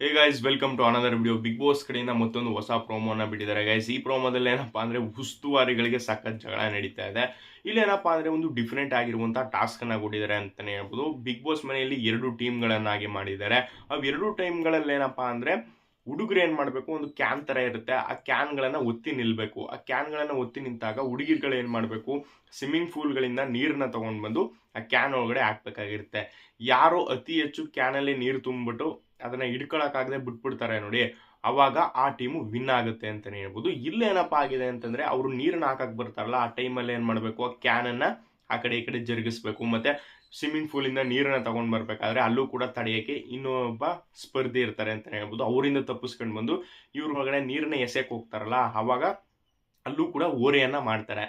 Hey guys welcome to another video Bigg Boss ಕಡೆಯಿಂದ ಮತ್ತೊಂದು ಹೊಸ ಪ್ರೋಮೋನ ಬಿಟ್ಟಿದ್ದಾರೆ. ಗೈಸ್ ಈ ಪ್ರೋಮೋದಲ್ಲಿ ಏನಪ್ಪಾ ಅಂದರೆ ಉಸ್ತುವಾರಿಗಳಿಗೆ ಸಖತ್ ಜಗಳ ನಡೀತಾ ಇದೆ. ಇಲ್ಲಿ ಏನಪ್ಪಾ ಅಂದ್ರೆ ಒಂದು ಡಿಫ್ರೆಂಟ್ ಆಗಿರುವಂಥ ಟಾಸ್ಕನ್ನು ಕೊಟ್ಟಿದ್ದಾರೆ ಅಂತಲೇ ಹೇಳ್ಬೋದು. ಬಿಗ್ ಬಾಸ್ ಮನೆಯಲ್ಲಿ ಎರಡು ಟೀಮ್ಗಳನ್ನಾಗಿ ಮಾಡಿದ್ದಾರೆ. ಅವೆರಡು ಟೈಮ್ಗಳಲ್ಲಿ ಏನಪ್ಪಾ ಅಂದರೆ ಹುಡುಗರು ಏನು ಮಾಡಬೇಕು? ಒಂದು ಕ್ಯಾನ್ ಥರ ಇರುತ್ತೆ. ಆ ಕ್ಯಾನ್ಗಳನ್ನು ಒತ್ತಿ ನಿಲ್ಲಬೇಕು ಆ ಕ್ಯಾನ್ಗಳನ್ನು ಒತ್ತಿ ನಿಂತಾಗ ಹುಡುಗಿರ್ಗಳು ಏನು ಮಾಡಬೇಕು? ಸ್ವಿಮ್ಮಿಂಗ್ ಫೂಲ್ಗಳಿಂದ ನೀರನ್ನ ತೊಗೊಂಡು ಬಂದು ಆ ಕ್ಯಾನ್ ಒಳಗಡೆ ಹಾಕ್ಬೇಕಾಗಿರುತ್ತೆ. ಯಾರು ಅತಿ ಹೆಚ್ಚು ಕ್ಯಾನಲ್ಲಿ ನೀರು ತುಂಬಿಬಿಟ್ಟು ಅದನ್ನ ಹಿಡ್ಕೊಳಕ್ಕಾಗದೆ ಬಿಟ್ಬಿಡ್ತಾರೆ ನೋಡಿ. ಅವಾಗ ಆ ಟೀಮು ವಿನ್ ಆಗುತ್ತೆ ಅಂತಲೇ ಹೇಳ್ಬೋದು. ಇಲ್ಲೇನಪ್ಪ ಆಗಿದೆ ಅಂತಂದ್ರೆ ಅವರು ನೀರನ್ನು ಹಾಕಕ್ಕೆ ಬರ್ತಾರಲ್ಲ, ಆ ಟೈಮಲ್ಲಿ ಏನು ಮಾಡಬೇಕು? ಆ ಕ್ಯಾನ್ ಅನ್ನ ಆ ಕಡೆ ಈ ಕಡೆ ಜರುಗಿಸ್ಬೇಕು. ಮತ್ತೆ ಸ್ವಿಮ್ಮಿಂಗ್ ಪೂಲಿಂದ ನೀರನ್ನ ತಗೊಂಡ್ ಬರಬೇಕಾದ್ರೆ ಅಲ್ಲೂ ಕೂಡ ತಡೆಯಕ್ಕೆ ಇನ್ನೊಬ್ಬ ಸ್ಪರ್ಧಿ ಇರ್ತಾರೆ ಅಂತ ಹೇಳ್ಬೋದು. ಅವರಿಂದ ತಪ್ಪಿಸ್ಕೊಂಡು ಬಂದು ಇವ್ರ ಒಳಗಡೆ ನೀರನ್ನ ಎಸೆಕ್ ಹೋಗ್ತಾರಲ್ಲ, ಅವಾಗ ಅಲ್ಲೂ ಕೂಡ ಓರೆಯನ್ನ ಮಾಡ್ತಾರೆ.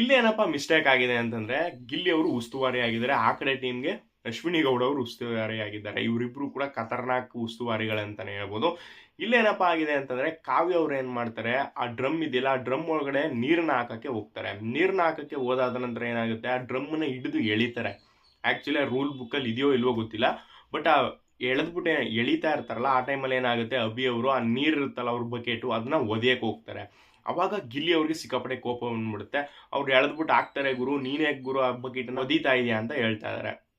ಇಲ್ಲೇನಪ್ಪ ಮಿಸ್ಟೇಕ್ ಆಗಿದೆ ಅಂತಂದ್ರೆ ಗಿಲ್ಲಿ ಅವರು ಉಸ್ತುವಾರಿ ಆಗಿದ್ದಾರೆ. ಆ ಕಡೆ ಟೀಮ್ಗೆ ಅಶ್ವಿನಿ ಗೌಡ ಅವರು ಉಸ್ತುವಾರಿ ಆಗಿದ್ದಾರೆ ಇವರಿಬ್ರು ಕೂಡ ಖತರ್ನಾಕ್ ಉಸ್ತುವಾರಿಗಳಂತಾನೆ ಹೇಳ್ಬೋದು. ಇಲ್ಲೇನಪ್ಪ ಆಗಿದೆ ಅಂತಂದ್ರೆ ಕಾವ್ಯ ಅವ್ರು ಏನ್ ಮಾಡ್ತಾರೆ, ಆ ಡ್ರಮ್ ಇದೆಯಲ್ಲ, ಆ ಡ್ರಮ್ ಒಳಗಡೆ ನೀರನ್ನ ಹಾಕಕ್ಕೆ ಹೋಗ್ತಾರೆ. ನೀರನ್ನ ಹಾಕಕ್ಕೆ ಹೋದಾದ ನಂತರ ಏನಾಗುತ್ತೆ? ಆ ಡ್ರಮ್ನ ಹಿಡಿದು ಎಳಿತಾರೆ. ಆಕ್ಚುಲಿ ರೂಲ್ ಬುಕ್ ಅಲ್ಲಿ ಇದೆಯೋ ಇಲ್ವೋ ಗೊತ್ತಿಲ್ಲ. ಬಟ್ ಆ ಎಳೆದ್ಬಿಟ್ಟು ಎಳಿತಾ ಇರ್ತಾರಲ್ಲ, ಆ ಟೈಮಲ್ಲಿ ಏನಾಗುತ್ತೆ? ಅಭಿ ಅವರು ಆ ನೀರು ಇರುತ್ತಲ್ಲ ಅವ್ರ ಬಕೆಟು ಅದನ್ನ ಒದೆಯಕ್ಕೆ ಹೋಗ್ತಾರೆ. ಅವಾಗ ಗಿಲ್ಲಿ ಅವ್ರಿಗೆ ಸಿಕ್ಕಾಪಟ್ಟೆ ಕೋಪ ಬಂದ್ಬಿಡುತ್ತೆ. ಅವ್ರು ಎಳೆದ್ಬಿಟ್ಟು ಹಾಕ್ತಾರೆ ಗುರು, ನೀನೇ ಗುರು, ಆ ಬಕೆಟ್ ಒದೀತಾ ಇದೆಯಾ? ಅಂತ ಹೇಳ್ತಾ ಇದಾರೆ.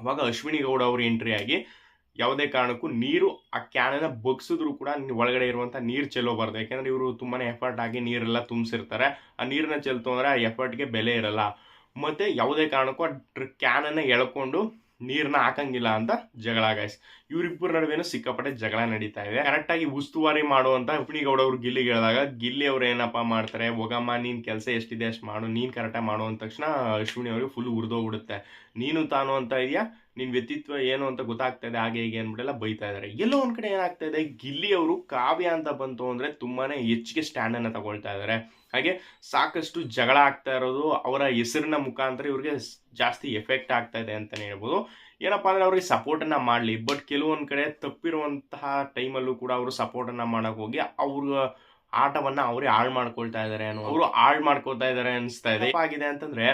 ಅವಾಗ ಅಶ್ವಿನಿ ಗೌಡ ಅವರು ಎಂಟ್ರಿ ಆಗಿ ಯಾವುದೇ ಕಾರಣಕ್ಕೂ ನೀರು ಆ ಕ್ಯಾನನ್ನ ಬಗ್ಸಿದ್ರು ಕೂಡ ಒಳಗಡೆ ಇರುವಂಥ ನೀರು ಚೆಲ್ಲೋಬಾರ್ದು ಯಾಕಂದ್ರೆ ಇವರು ತುಂಬಾನೇ ಎಫರ್ಟ್ ಆಗಿ ನೀರೆಲ್ಲ ತುಂಬಿಸಿರ್ತಾರೆ. ಆ ನೀರನ್ನ ಚೆಲ್ತು ಅಂದರೆ ಆ ಎಫರ್ಟ್ಗೆ ಬೆಲೆ ಇರಲ್ಲ. ಮತ್ತೆ ಯಾವುದೇ ಕಾರಣಕ್ಕೂ ಆ ಕ್ಯಾನನ್ನು ಎಳ್ಕೊಂಡು ನೀರ್ನ ಹಾಕಂಗಿಲ್ಲ ಅಂತ ಜಗಳ ಗೈಸ್ ಇವ್ರಿಬ್ಬರ ನಡುವೆನೂ ಸಿಕ್ಕಾಪಟ್ಟೆ ಜಗಳ ನಡೀತಾ ಇದೆ. ಕರೆಕ್ಟ್ ಆಗಿ ಉಸ್ತುವಾರಿ ಮಾಡುವಂತ ಗೌಡ ಅವ್ರು ಗಿಲ್ಲಿಗೆ ಹೇಳಿದಾಗ, ಗಿಲ್ಲಿ ಅವ್ರು ಏನಪ್ಪಾ ಮಾಡ್ತಾರೆ? ಹೋಗಮ್ಮ ನೀನ್ ಕೆಲಸ ಎಷ್ಟಿದೆ ಅಷ್ಟು ಮಾಡು, ನೀನ್ ಕರೆಕ್ಟಾಗಿ ಮಾಡು ಅಂದ ತಕ್ಷಣ ಅಶ್ವಿನಿ ಅವ್ರಿಗೆ ಫುಲ್ ಉರಿದೋಗ್ಬಿಡುತ್ತೆ. ನೀನು ತಾನು ಅಂತ ಇದೆಯಾ? ನಿನ್ ವ್ಯಕ್ತಿತ್ವ ಏನು ಅಂತ ಗೊತ್ತಾಗ್ತಾ ಇದೆ ಹಾಗೆ ಹೀಗೆ ಅಂದ್ಬಿಟ್ಟೆಲ್ಲ ಬೈತಾ ಇದ್ದಾರೆ ಎಲ್ಲೋ ಒಂದ್ ಕಡೆ ಏನಾಗ್ತಾ ಇದೆ ಗಿಲ್ಲಿ ಅವರು ಕಾವ್ಯ ಅಂತ ಬಂತು ಅಂದ್ರೆ ತುಂಬಾನೇ ಹೆಚ್ಚಿಗೆ ಸ್ಟ್ಯಾಂಡ್ ಅನ್ನ ತಗೊಳ್ತಾ ಇದಾರೆ. ಹಾಗೆ ಸಾಕಷ್ಟು ಜಗಳ ಆಗ್ತಾ ಇರೋದು ಅವರ ಹೆಸರಿನ ಮುಖಾಂತರ ಇವ್ರಿಗೆ ಜಾಸ್ತಿ ಎಫೆಕ್ಟ್ ಆಗ್ತಾ ಇದೆ ಅಂತಾನೆ ಹೇಳ್ಬೋದು. ಏನಪ್ಪಾ ಅಂದ್ರೆ ಅವ್ರಿಗೆ ಸಪೋರ್ಟ್ ಅನ್ನ ಮಾಡ್ಲಿ ಬಟ್ ಕೆಲವೊಂದ್ ಕಡೆ ತಪ್ಪಿರುವಂತಹ ಟೈಮಲ್ಲೂ ಕೂಡ ಅವರು ಸಪೋರ್ಟ್ ಅನ್ನ ಮಾಡಕ್ ಹೋಗಿ ಅವ್ರ ಆಟವನ್ನ ಅವರೇ ಹಾಳು ಮಾಡ್ಕೊಳ್ತಾ ಇದ್ದಾರೆ ಅನ್ನೋ ಅವರು ಹಾಳು ಮಾಡ್ಕೊಳ್ತಾ ಇದ್ದಾರೆ ಅನ್ಸ್ತಾ ಇದೆ. ಆಗಿದೆ ಅಂತಂದ್ರೆ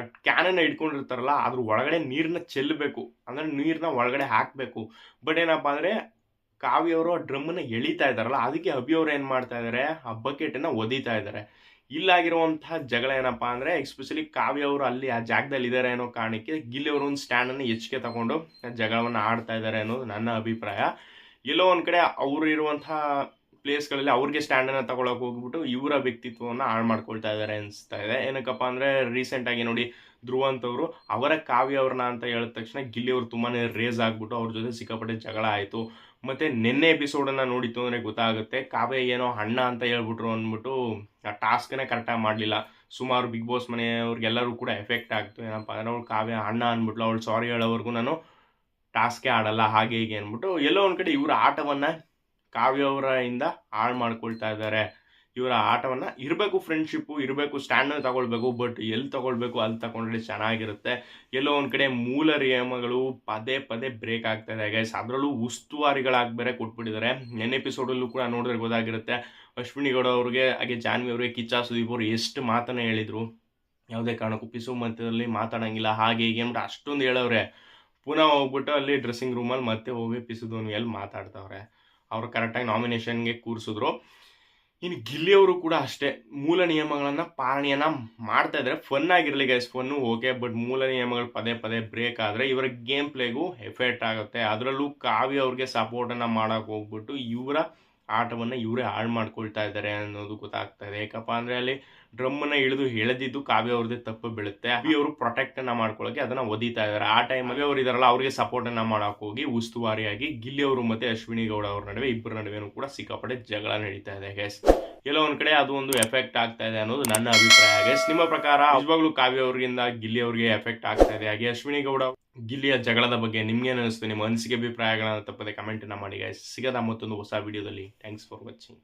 ಕ್ಯಾನನ್ನ ಇಟ್ಕೊಂಡಿರ್ತಾರಲ್ಲ ಅದ್ರ ಒಳಗಡೆ ನೀರನ್ನ ಚೆಲ್ಲಬೇಕು. ಅಂದ್ರೆ ನೀರನ್ನ ಒಳಗಡೆ ಹಾಕ್ಬೇಕು. ಬಟ್ ಏನಪ್ಪಾ ಅಂದ್ರೆ ಕಾವ್ಯವರು ಆ ಡ್ರಮ್ಮನ್ನು ಎಳಿತಾ ಇದ್ದಾರಲ್ಲ, ಅದಕ್ಕೆ ಅಭಿ ಏನು ಮಾಡ್ತಾ ಇದ್ದಾರೆ ಆ ಬಕೆಟನ್ನು ಒದಿತಾ ಇದಾರೆ. ಇಲ್ಲಾಗಿರುವಂತಹ ಜಗಳ ಏನಪ್ಪಾ ಅಂದ್ರೆ ಎಕ್ಸ್ಪೆಷಲಿ ಕಾವ್ಯ ಅವರು ಅಲ್ಲಿ ಆ ಜಾಗದಲ್ಲಿ ಇದ್ದಾರೆ ಅನ್ನೋ ಕಾರಣಕ್ಕೆ ಗಿಲ್ಲಿ ಅವರು ಒಂದು ಸ್ಟ್ಯಾಂಡ್ ಅನ್ನು ಹೆಚ್ಚಿಗೆ ತಗೊಂಡು ಜಗಳವನ್ನ ಆಡ್ತಾ ಇದ್ದಾರೆ ಅನ್ನೋದು ನನ್ನ ಅಭಿಪ್ರಾಯ. ಎಲ್ಲೋ ಒಂದು ಕಡೆ ಅವ್ರು ಇರುವಂತಹ ಪ್ಲೇಸ್ಗಳಲ್ಲಿ ಅವ್ರಿಗೆ ಸ್ಟ್ಯಾಂಡ್ ಅನ್ನ ತಗೊಳಕ್ ಹೋಗ್ಬಿಟ್ಟು ಇವರ ವ್ಯಕ್ತಿತ್ವವನ್ನು ಹಾಳು ಮಾಡ್ಕೊಳ್ತಾ ಇದ್ದಾರೆ ಅನಿಸ್ತಾ ಇದೆ. ಏನಕ್ಕಪ್ಪ ಅಂದ್ರೆ ರೀಸೆಂಟ್ ಆಗಿ ನೋಡಿ ಧ್ರುವ ಅವರು ಅವರ ಕಾವ್ಯ ಅಂತ ಹೇಳಿದ ತಕ್ಷಣ ಗಿಲ್ಲಿ ಅವರು ತುಂಬಾನೇ ರೇಸ್ ಆಗ್ಬಿಟ್ಟು ಅವ್ರ ಜೊತೆ ಸಿಕ್ಕಾಪಟ್ಟೆ ಜಗಳ ಆಯಿತು. ಮತ್ತೆ ನಿನ್ನೆ ಎಪಿಸೋಡ್ ಅನ್ನ ನೋಡಿತ್ತು ಅಂದರೆ ಗೊತ್ತಾಗುತ್ತೆ, ಕಾವ್ಯ ಏನೋ ಅಣ್ಣ ಅಂತ ಹೇಳ್ಬಿಟ್ರು ಅಂದ್ಬಿಟ್ಟು ಆ ಟಾಸ್ಕ್ನೇ ಕರೆಕ್ಟಾಗಿ ಮಾಡಲಿಲ್ಲ. ಸುಮಾರು ಬಿಗ್ ಬಾಸ್ ಮನೆಯವ್ರಿಗೆಲ್ಲರೂ ಕೂಡ ಎಫೆಕ್ಟ್ ಆಗ್ತು. ಏನಪ್ಪ ಅಂದ್ರೆ ಅವ್ಳು ಕಾವ್ಯ ಅಣ್ಣ ಅಂದ್ಬಿಟ್ಲು, ಅವಳು ಸಾರಿ ಹೇಳೋವರೆಗೂ ನಾನು ಟಾಸ್ಕೇ ಆಡಲ್ಲ, ಹಾಗೆ ಹೀಗೆ ಅಂದ್ಬಿಟ್ಟು ಎಲ್ಲೋ ಒಂದು ಕಡೆ ಇವರ ಆಟವನ್ನ ಕಾವ್ಯ ಅವರ ಇಂದ ಹಾಳು ಮಾಡ್ಕೊಳ್ತಾ ಇದ್ದಾರೆ. ಇವರ ಆಟವನ್ನ ಇರಬೇಕು ಫ್ರೆಂಡ್ಶಿಪ್ಪು ಇರಬೇಕು ಸ್ಟ್ಯಾಂಡ್ ತಗೊಳ್ಬೇಕು ಬಟ್ ಎಲ್ಲಿ ತಗೊಳ್ಬೇಕು ಅಲ್ಲಿ ತಗೊಂಡ್ರೆ ಚೆನ್ನಾಗಿರುತ್ತೆ. ಎಲ್ಲೋ ಒಂದು ಕಡೆ ಮೂಲ ನಿಯಮಗಳು ಪದೇ ಪದೇ ಬ್ರೇಕ್ ಆಗ್ತಾ ಇದೆ. ಗೈಸ್ ಅದರಲ್ಲೂ ಉಸ್ತುವಾರಿಗಳಾಗಿ ಬೇರೆ ಕೊಟ್ಬಿಟ್ಟಿದ್ದಾರೆ. ನೆನ್ನೆ ಎಪಿಸೋಡಲ್ಲೂ ಕೂಡ ನೋಡಿದ್ರೆ ಗೊತ್ತಾಗಿರುತ್ತೆ ಅಶ್ವಿನಿ ಗೌಡ ಅವ್ರಿಗೆ, ಹಾಗೆ ಜಾನ್ವಿ ಅವ್ರಿಗೆ, ಕಿಚ್ಚ ಸುದೀಪ್ ಅವರು ಎಷ್ಟು ಮಾತನ್ನ ಹೇಳಿದ್ರು. ಯಾವುದೇ ಕಾರಣಕ್ಕೂ ಪಿಸು ಮಧ್ಯದಲ್ಲಿ ಮಾತಾಡೋಂಗಿಲ್ಲ. ಹಾಗೆ ಹೀಗೆ ಅಂದ್ಬಿಟ್ಟು ಅಷ್ಟೊಂದು ಹೇಳವ್ರೆ. ಪುನಃ ಹೋಗ್ಬಿಟ್ಟು ಅಲ್ಲಿ ಡ್ರೆಸ್ಸಿಂಗ್ ರೂಮಲ್ಲಿ ಮತ್ತೆ ಹೋಗಿ ಪಿಸುದೋನಿಯಲ್ಲಿ ಮಾತಾಡ್ತಾವ್ರೆ. ಅವ್ರು ಕರೆಕ್ಟಾಗಿ ನಾಮಿನೇಷನ್ಗೆ ಕೂರಿಸಿದ್ರು. ಇನ್ನು ಗಿಲ್ಲಿಯವರು ಕೂಡ ಅಷ್ಟೇ, ಮೂಲ ನಿಯಮಗಳನ್ನು ಪಾಲನೆಯನ್ನು ಮಾಡ್ತಾ ಇದ್ದಾರೆ ಫನ್ ಆಗಿರಲಿ ಗೈಸ್ ಫನ್ನು ಓಕೆ ಬಟ್ ಮೂಲ ನಿಯಮಗಳು ಪದೇ ಪದೇ ಬ್ರೇಕ್ ಆದರೆ ಇವರ ಗೇಮ್ ಪ್ಲೇಗೂ ಎಫೆಕ್ಟ್ ಆಗುತ್ತೆ. ಅದರಲ್ಲೂ ಕಾವ್ಯ ಅವ್ರಿಗೆ ಸಪೋರ್ಟನ್ನು ಮಾಡೋಕೆ ಹೋಗ್ಬಿಟ್ಟು ಇವರ ಆಟವನ್ನ ಇವರೇ ಹಾಳು ಮಾಡ್ಕೊಳ್ತಾ ಇದ್ದಾರೆ ಅನ್ನೋದು ಗೊತ್ತಾಗ್ತಾ ಇದೆ. ಯಾಕಪ್ಪ ಅಂದರೆ ಅಲ್ಲಿ ಡ್ರಮ್ಮನ್ನು ಇಳಿದು ಎಳೆದಿದ್ದು ಕಾವ್ಯ ಅವ್ರದ್ದೇ ತಪ್ಪು ಬೀಳುತ್ತೆ. ಅಭಿ ಅವರು ಪ್ರೊಟೆಕ್ಟನ್ನು ಮಾಡ್ಕೊಳ್ಳೋಕೆ ಅದನ್ನು ಒದಿತಾ ಇದ್ದಾರೆ. ಆ ಟೈಮಲ್ಲಿ ಅವ್ರು ಇದಾರಲ್ಲ, ಅವರಿಗೆ ಸಪೋರ್ಟನ್ನು ಮಾಡಕ್ ಹೋಗಿ ಉಸ್ತುವಾರಿಯಾಗಿ ಗಿಲ್ಲಿ ಅವರು ಮತ್ತು ಅಶ್ವಿನಿ ಗೌಡ ಅವ್ರ ನಡುವೆ ಇಬ್ಬರ ನಡುವೆನೂ ಕೂಡ ಸಿಕ್ಕಾಪಟ್ಟೆ ಜಗಳ ನಡೀತಾ ಇದೆ ಗೈಸ್ ಒಂದ್ ಕಡೆ ಅದು ಒಂದು ಎಫೆಕ್ಟ್ ಆಗ್ತಾ ಇದೆ ಅನ್ನೋದು ನನ್ನ ಅಭಿಪ್ರಾಯ. ಹಾಗೆ ನಿಮ್ಮ ಪ್ರಕಾರ ನಿಜವಾಗ್ಲೂ ಕಾವ್ಯ ಅವರಿಂದ ಗಿಲ್ಲಿ ಅವರಿಗೆ ಎಫೆಕ್ಟ್ ಆಗ್ತಾ ಇದೆ. ಹಾಗೆ ಅಶ್ವಿನಿ ಗೌಡ ಗಿಲ್ಲಿಯ ಜಗಳದ ಬಗ್ಗೆ ನಿಮ್ಗೇನು ಅನಿಸ್ತು? ನಿಮ್ಮ ಅನಿಸಿಕೆ ಅಭಿಪ್ರಾಯಗಳನ್ನ ತಪ್ಪದೆ ಕಮೆಂಟ್ ಮಾಡಿ ಸಿಗದ ಮತ್ತೊಂದು ಹೊಸ ವಿಡಿಯೋದಲ್ಲಿ ಥ್ಯಾಂಕ್ಸ್ ಫಾರ್ ವಾಚಿಂಗ್